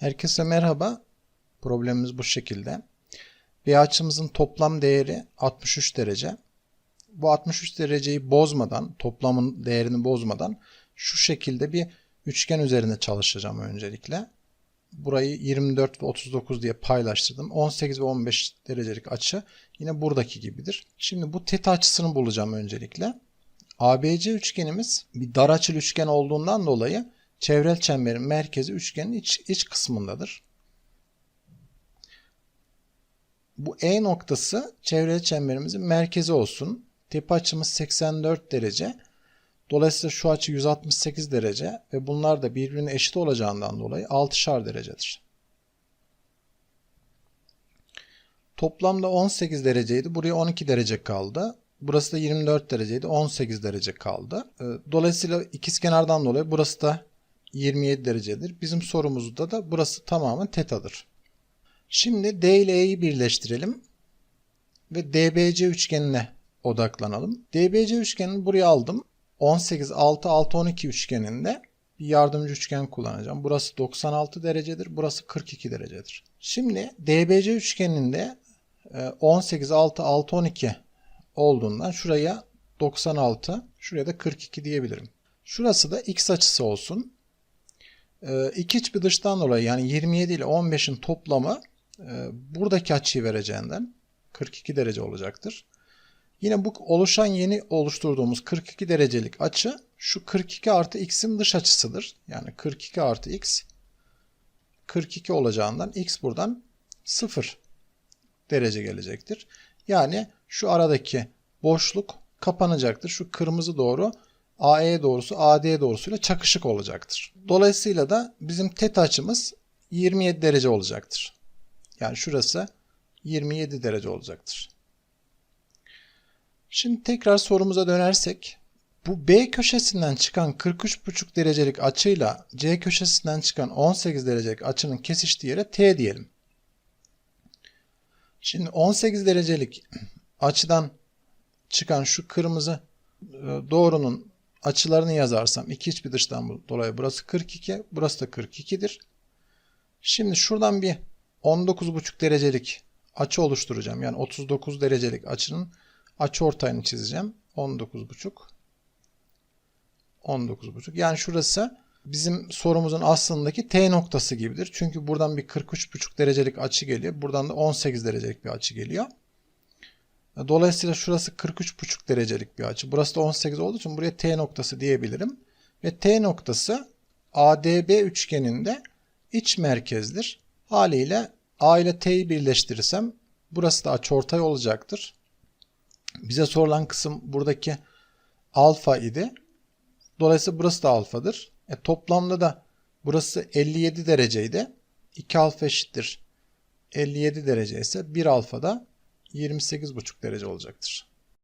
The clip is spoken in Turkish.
Herkese merhaba. Problemimiz bu şekilde. Bir açımızın toplam değeri 63 derece. Bu 63 dereceyi bozmadan, toplamın değerini bozmadan şu şekilde bir üçgen üzerinde çalışacağım öncelikle. Burayı 24 ve 39 diye paylaştırdım. 18 ve 15 derecelik açı yine buradaki gibidir. Şimdi bu teta açısını bulacağım öncelikle. ABC üçgenimiz bir dar açılı üçgen olduğundan dolayı çevrel çemberin merkezi üçgenin iç, iç kısmındadır. Bu E noktası çevrel çemberimizin merkezi olsun. Tepe açımız 84 derece. Dolayısıyla şu açı 168 derece ve bunlar da birbirine eşit olacağından dolayı 6'şar derecedir. Toplamda 18 dereceydi. Buraya 12 derece kaldı. Burası da 24 dereceydi. 18 derece kaldı. Ee, Dolayısıyla ikizkenardan dolayı burası da 27 derecedir. Bizim sorumuzda da burası tamamen tetadır. Şimdi D ile E'yi birleştirelim ve DBC üçgenine odaklanalım. DBC üçgenini buraya aldım. 18 6 6 12 üçgeninde bir yardımcı üçgen kullanacağım. Burası 96 derecedir. Burası 42 derecedir. Şimdi DBC üçgeninde 18 6 6 12 olduğundan şuraya 96, şuraya da 42 diyebilirim. Şurası da x açısı olsun. Ee, iki iç bir dıştan dolayı yani 27 ile 15'in toplamı e, buradaki açıyı vereceğinden 42 derece olacaktır. Yine bu oluşan yeni oluşturduğumuz 42 derecelik açı şu 42 artı x'in dış açısıdır. Yani 42 artı x 42 olacağından x buradan 0 derece gelecektir. Yani şu aradaki boşluk kapanacaktır. Şu kırmızı doğru AE doğrusu AD doğrusuyla çakışık olacaktır. Dolayısıyla da bizim teta açımız 27 derece olacaktır. Yani şurası 27 derece olacaktır. Şimdi tekrar sorumuza dönersek bu B köşesinden çıkan 43,5 derecelik açıyla C köşesinden çıkan 18 derecelik açının kesiştiği yere T diyelim. Şimdi 18 derecelik açıdan çıkan şu kırmızı e, doğrunun açılarını yazarsam iki iç bir dıştan dolayı burası 42, burası da 42'dir. Şimdi şuradan bir 19,5 derecelik açı oluşturacağım. Yani 39 derecelik açının açı ortayını çizeceğim. 19,5 19,5 yani şurası bizim sorumuzun aslındaki T noktası gibidir. Çünkü buradan bir 43,5 derecelik açı geliyor. Buradan da 18 derecelik bir açı geliyor. Dolayısıyla şurası 43,5 derecelik bir açı. Burası da 18 olduğu için buraya T noktası diyebilirim. Ve T noktası ADB üçgeninde iç merkezdir. Haliyle A ile T'yi birleştirirsem burası da açıortay olacaktır. Bize sorulan kısım buradaki alfa idi. Dolayısıyla burası da alfadır. E, toplamda da burası 57 dereceydi. 2 alfa eşittir 57 derece ise 1 alfa da 28,5 derece olacaktır.